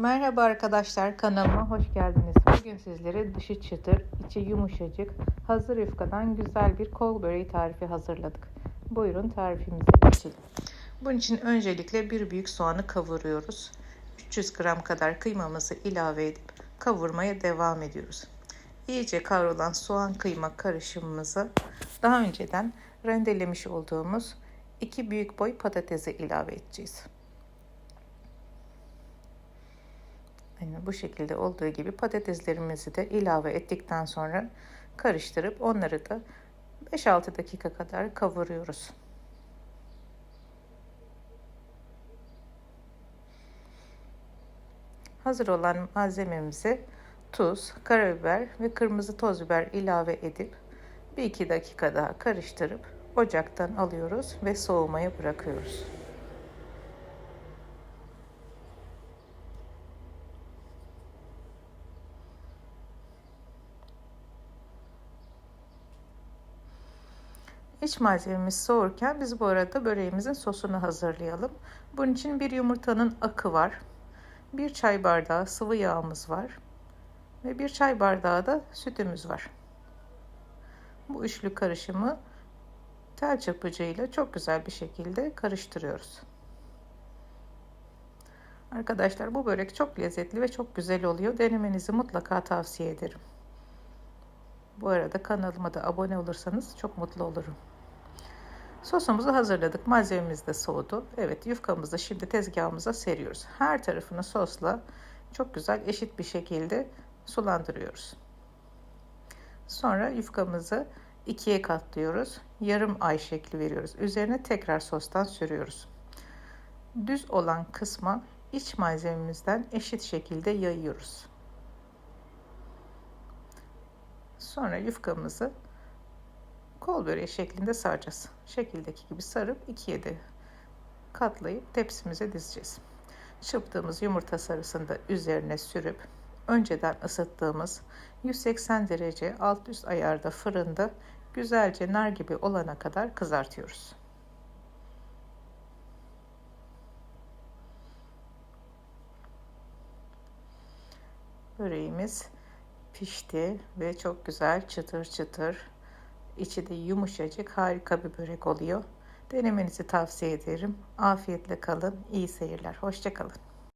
Merhaba arkadaşlar kanalıma hoş geldiniz. Bugün sizlere dışı çıtır, içi yumuşacık, hazır yufkadan güzel bir kol böreği tarifi hazırladık. Buyurun tarifimize geçelim. Bunun için öncelikle bir büyük soğanı kavuruyoruz. 300 gram kadar kıymamızı ilave edip kavurmaya devam ediyoruz. İyice kavrulan soğan kıyma karışımımızı daha önceden rendelemiş olduğumuz iki büyük boy patatese ilave edeceğiz. Aynen bu şekilde olduğu gibi patateslerimizi de ilave ettikten sonra karıştırıp onları da 5-6 dakika kadar kavuruyoruz. Hazır olan malzememizi tuz, karabiber ve kırmızı toz biber ilave edip 1-2 dakika daha karıştırıp ocaktan alıyoruz ve soğumaya bırakıyoruz. İç malzememiz soğurken biz bu arada böreğimizin sosunu hazırlayalım. Bunun için bir yumurtanın akı var. Bir çay bardağı sıvı yağımız var. Ve bir çay bardağı da sütümüz var. Bu üçlü karışımı tel çırpıcıyla çok güzel bir şekilde karıştırıyoruz. Arkadaşlar bu börek çok lezzetli ve çok güzel oluyor. Denemenizi mutlaka tavsiye ederim. Bu arada kanalıma da abone olursanız çok mutlu olurum. Sosumuzu hazırladık. Malzememiz de soğudu. Evet yufkamızı şimdi tezgahımıza seriyoruz. Her tarafını sosla çok güzel eşit bir şekilde sulandırıyoruz. Sonra yufkamızı ikiye katlıyoruz. Yarım ay şekli veriyoruz. Üzerine tekrar sostan sürüyoruz. Düz olan kısma iç malzememizden eşit şekilde yayıyoruz. Sonra yufkamızı kol böreği şeklinde saracağız. Şekildeki gibi sarıp ikiye de katlayıp tepsimize dizeceğiz. Çırptığımız yumurta sarısını da üzerine sürüp önceden ısıttığımız 180 derece alt üst ayarda fırında güzelce nar gibi olana kadar kızartıyoruz. Böreğimiz pişti ve çok güzel çıtır çıtır içi de yumuşacık harika bir börek oluyor. Denemenizi tavsiye ederim. Afiyetle kalın, iyi seyirler. Hoşçakalın.